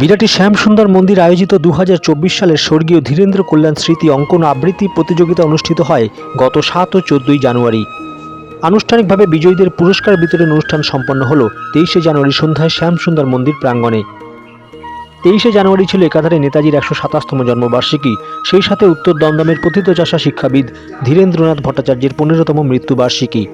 বিরাটি শ্যামসুন্দর মন্দির আয়োজিত দু হাজার চব্বিশ সালের স্বর্গীয় ধীরেন্দ্র কল্যাণ স্মৃতি অঙ্কন আবৃত্তি প্রতিযোগিতা অনুষ্ঠিত হয় গত সাত ও চোদ্দই জানুয়ারি। আনুষ্ঠানিকভাবে বিজয়ীদের পুরস্কার বিতরণ অনুষ্ঠান সম্পন্ন হল তেইশে জানুয়ারি সন্ধ্যায় শ্যামসুন্দর মন্দির প্রাঙ্গণে। তেইশে জানুয়ারি ছিল একাধারে নেতাজির একশো সাতাশতম জন্মবার্ষিকী। সেই সাথে উত্তর দমদমের পতিতচাষা শিক্ষাবিদ ধীরেন্দ্রনাথ ভট্টাচার্যের পনেরোতম মৃত্যুবার্ষিকী।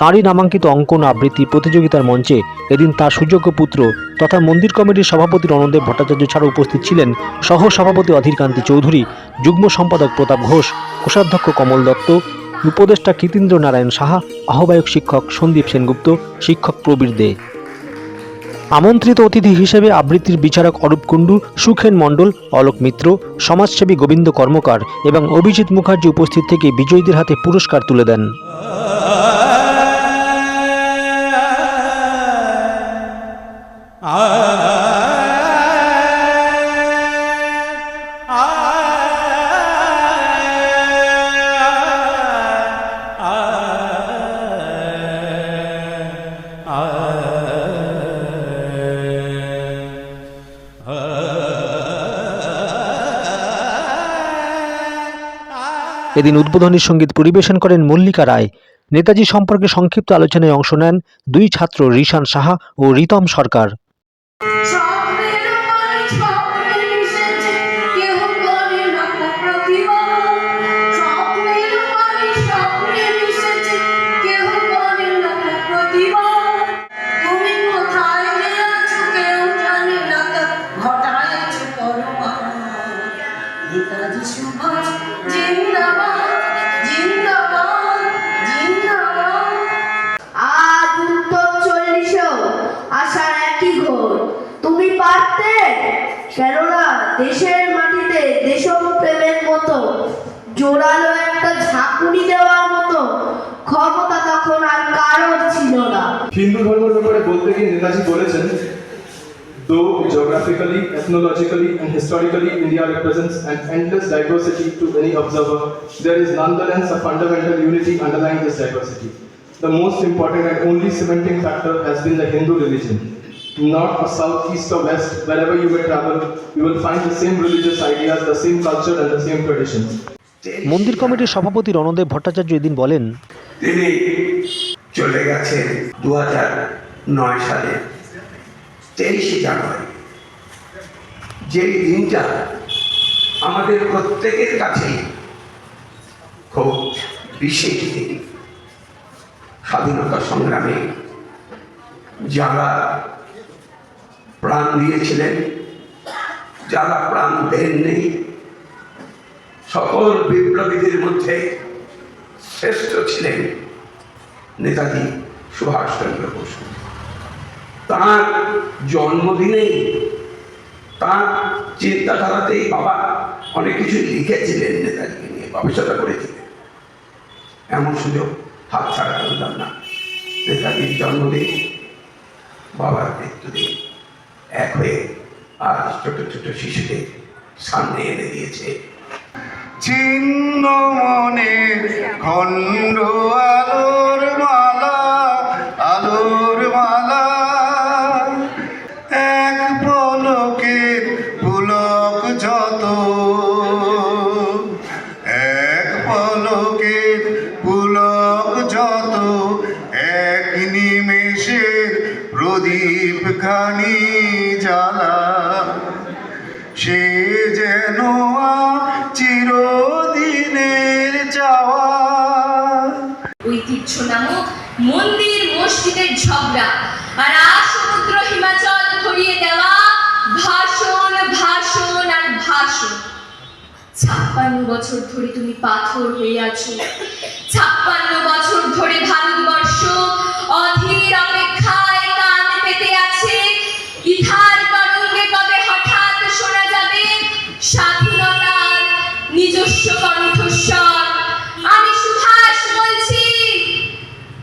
তাঁরই নামাঙ্কিত অঙ্কন আবৃত্তি প্রতিযোগিতার মঞ্চে এদিন তার সুযোগ্য পুত্র তথা মন্দির কমিটির সভাপতি রণদেব ভট্টাচার্য ছাড়া উপস্থিত ছিলেন সহ সভাপতি অধীরকান্তি চৌধুরী, যুগ্ম সম্পাদক প্রতাপ ঘোষ, কোষাধ্যক্ষ কমল দত্ত, উপদেষ্টা কীতীন্দ্র নারায়ণ সাহা, আহ্বায়ক শিক্ষক সন্দীপ সেনগুপ্ত, শিক্ষক প্রবীর দে। আমন্ত্রিত অতিথি হিসেবে আবৃত্তির বিচারক অরূপ কুণ্ডু, সুখেন মণ্ডল, অলোক মিত্র, সমাজসেবী গোবিন্দ কর্মকার এবং অভিজিৎ মুখার্জি উপস্থিত থেকে বিজয়ীদের হাতে পুরস্কার তুলে দেন। এদিন উদ্বোধনী সংগীত পরিবেশন করেন মল্লিকা রায়। নেতাজি সম্পর্কে সংক্ষিপ্ত আলোচনায় অংশ নেন দুই ছাত্র রিশান সাহা ও রিতম সরকার। 是 দেশের মাটিতে দেশপ্রেমের মতো জোরালো একটা ঝাঁকুনি দেওয়ার মতো ক্ষমতা তখন আর কারোর ছিল না হিন্দু ধর্মের ব্যাপারে বলতে গিয়ে নেতাজি বলেছেন Though geographically, ethnologically, and historically India represents an endless diversity to any observer, there is nonetheless a fundamental unity underlying this diversity. The most important and only cementing factor has been the Hindu religion. North or south, east or west, wherever you may travel, you will find the same religious ideas, the same culture, and the same traditions. মন্দির কমিটির সভাপতি রণদেব ভট্টাচার্য এদিন বলেন তিনি চলে গেছেন দু নয় সালে তেইশে জানুয়ারি যেই দিনটা আমাদের প্রত্যেকের কাছেই খুব বিশেষ দিন স্বাধীনতা সংগ্রামে যারা প্রাণ দিয়েছিলেন। যারা প্রাণ দেননি, সকল বিপ্লবীদের মধ্যে শ্রেষ্ঠ ছিলেন নেতাজি সুভাষচন্দ্র বসু। তার জন্মদিনেই, তার চিন্তাধারাতেই বাবা অনেক কিছু লিখেছিলেন নেতাজিকে নিয়ে, গবেষণা করেছিলেন। এমন সুযোগ হাত ছাড়া করলাম না। নেতাজির জন্মদিন, বাবার মৃত্যুদিন। এক হয়ে আর ছোট ছোট শিশুদের সামনে এনে দিয়েছে। চিহ্ন মনের খণ্ড আলোর খানি জ্বালা, সে যেন চিরদিনের চাওয়া। ঐতিহ্য নামক মন্দির মসজিদের ঝগড়া আর সমুদ্র হিমাচল ভরিয়ে দেওয়া ভাষণ ভাষণ আর ভাষণ। ছাপ্পান্ন বছর ধরে তুমি পাথর হয়ে আছো। ছাপ্পান্ন বছর ধরে ভারতবর্ষ অধীর নিজস্ব কণ্ঠস্বর। আমি সুভাষ বলছি।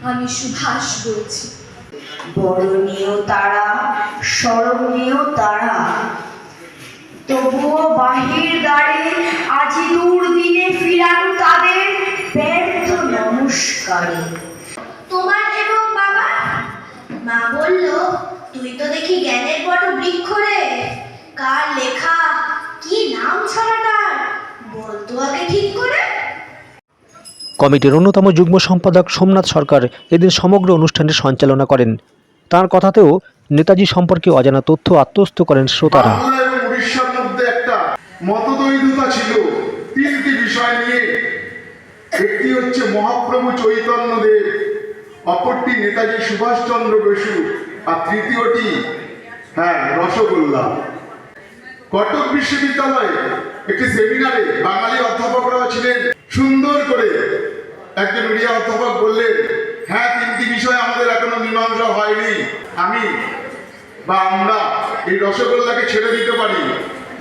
আমি সুভাষ বলছি। বরণীয় তারা স্মরণীয় তারা তবুও বাহির দ্বারে আজি দুর্দিনে ফিরান তাদের ব্যর্থ নমস্কারে। তোমার এবং বাবা? মা বলল তুই তো দেখি জ্ঞানের বড় বৃক্ষ রে। কার লেখা? কি নাম ছড়াটার বলতো আগে ঠিক করে? কমিটির অন্যতম যুগ্ম সম্পাদক সোমনাথ সরকার এদিন সমগ্র অনুষ্ঠানের সঞ্চালনা করেন। তার কথাতেও নেতাজি সম্পর্কে অজানা তথ্য আত্মস্থ করেন শ্রোতারা। উড়িষ্যার মধ্যে একটা মতদ্বৈধতা ছিল। তিনটি বিষয় নিয়ে একটি হচ্ছে মহাপ্রভু চৈতন্যদেব অপরটি নেতাজি সুভাষচন্দ্র বসু আর তৃতীয়টি হ্যাঁ রসগোল্লা। কটক বিশ্ববিদ্যালয়ে একটি সেমিনারে বাঙালি অধ্যাপকরাও ছিলেন। সুন্দর করে একজন উড়িয়া অধ্যাপক বললেন হ্যাঁ তিনটি বিষয় আমাদের এখনও মীমাংসা হয়নি। আমি বা আমরা এই রসগোল্লাকে ছেড়ে দিতে পারি।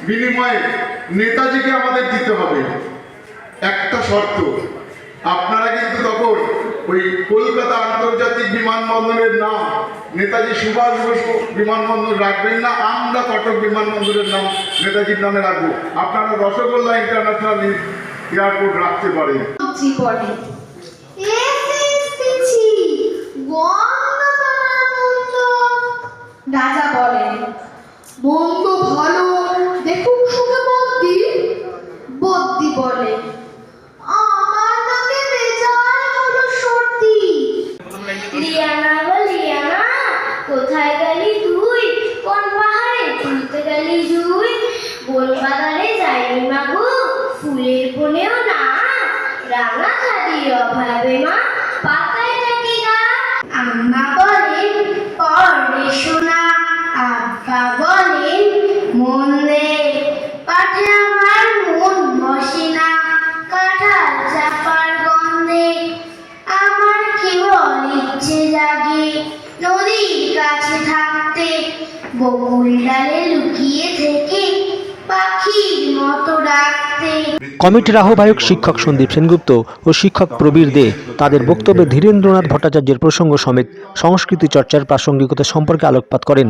বিনিময়ে নেতাজিকে আমাদের দিতে হবে। একটা শর্ত, আপনারা কিন্তু তখন ওই কলকাতা আন্তর্জাতিক বিমানবন্দরের নাম নেতাজি সুভাষ বসু বিমানবন্দর রাখবেন না আমরা কটক বিমানবন্দরের নাম নেতাজির নামে রাখব। আপনারা রসগোল্লা ইন্টারন্যাশনাল এয়ারপোর্ট রাখতে পারেন। রাজা বলেন মন্দ ভালো দেখুন শুনে বদ্দি বদ্দি বলে অভাবে মা পাতায় নাকি গা আম্মা বলেন পরে শোনা, আব্বা বলেন মন দে পাঠে আমার মন বসে না, কাঁঠাল চাপার গন্ধে। আমার কেবল ইচ্ছে জাগে নদীর কাছে থাকতে, বকুল ডালে লুকিয়ে থেকে ডাকতে কমিটির আহ্বায়ক শিক্ষক সন্দীপ সেনগুপ্ত ও শিক্ষক প্রবীর দে তাদের বক্তব্যে ধীরেন্দ্রনাথ ভট্টাচার্যের প্রসঙ্গ সমেত সংস্কৃতি চর্চার প্রাসঙ্গিকতা সম্পর্কে আলোকপাত করেন।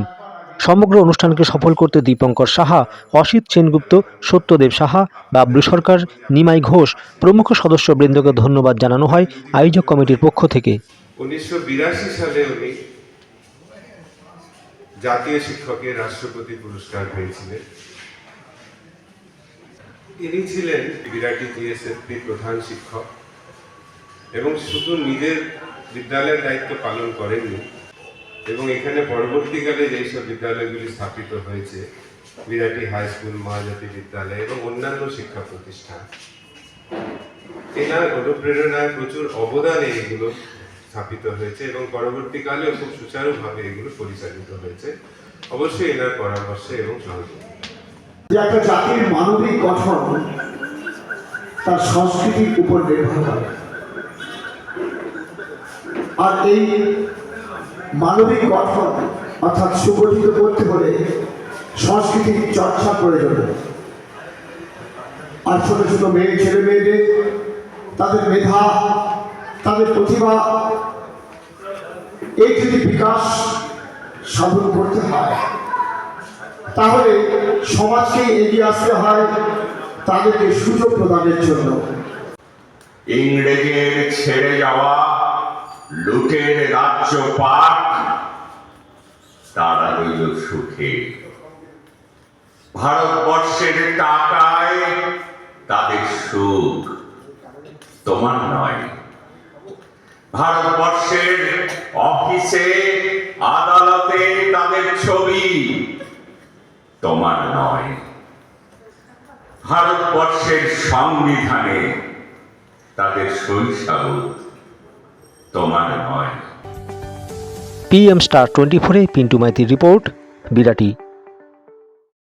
সমগ্র অনুষ্ঠানকে সফল করতে দীপঙ্কর সাহা, অসিত সেনগুপ্ত, সত্যদেব সাহা, বাবলু সরকার, নিমাই ঘোষ প্রমুখ সদস্য সদস্যবৃন্দকে ধন্যবাদ জানানো হয় আয়োজক কমিটির পক্ষ থেকে। উনিশশো বিরাশি সালে উনি জাতীয় শিক্ষকের রাষ্ট্রপতি পুরস্কার পেয়েছিলেন। ইনি ছিলেন বিরাটি জিএসএফপির প্রধান শিক্ষক এবং শুধু নিজের বিদ্যালয়ের দায়িত্ব পালন করেননি এবং এখানে পরবর্তীকালে যেসব বিদ্যালয়গুলি স্থাপিত হয়েছে, বিরাটি হাই স্কুল, মহাজাতি বিদ্যালয় এবং অন্যান্য শিক্ষা প্রতিষ্ঠান, এনার অনুপ্রেরণায় প্রচুর অবদানে এগুলো স্থাপিত হয়েছে এবং পরবর্তীকালেও খুব সুচারুভাবে এগুলো পরিচালিত হয়েছে। অবশ্যই এনার পরামর্শে এবং সহযোগিতা যে একটা জাতির মানবিক গঠন তার সংস্কৃতির উপর নির্ভর করে। আর এই মানবিক গঠন অর্থাৎ সুগঠিত করতে হলে সংস্কৃতির চর্চা প্রয়োজন আর ছোট ছোট মেয়ে, ছেলে মেয়েদের, তাদের মেধা, তাদের প্রতিভা এই যদি বিকাশ সাধন করতে হয় তাহলে সমাজকে এগিয়ে আসতে হয় তাদেরকে সুযোগ প্রদানের জন্য। ইংরেজের ছেড়ে যাওয়া লুটের রাজ্য পাক, তারা রইল সুখে। ভারতবর্ষের টাকায় তাদের সুখ তোমার নয়। ভারতবর্ষের অফিসে, আদালতে তাদের ছবি তোমার নয়। ভারতবর্ষের সংবিধানে তাদের শৈশব তোমার নয়। পিএম স্টার টোয়েন্টি ফোরে পিন্টু মাইতির রিপোর্ট বিরাটি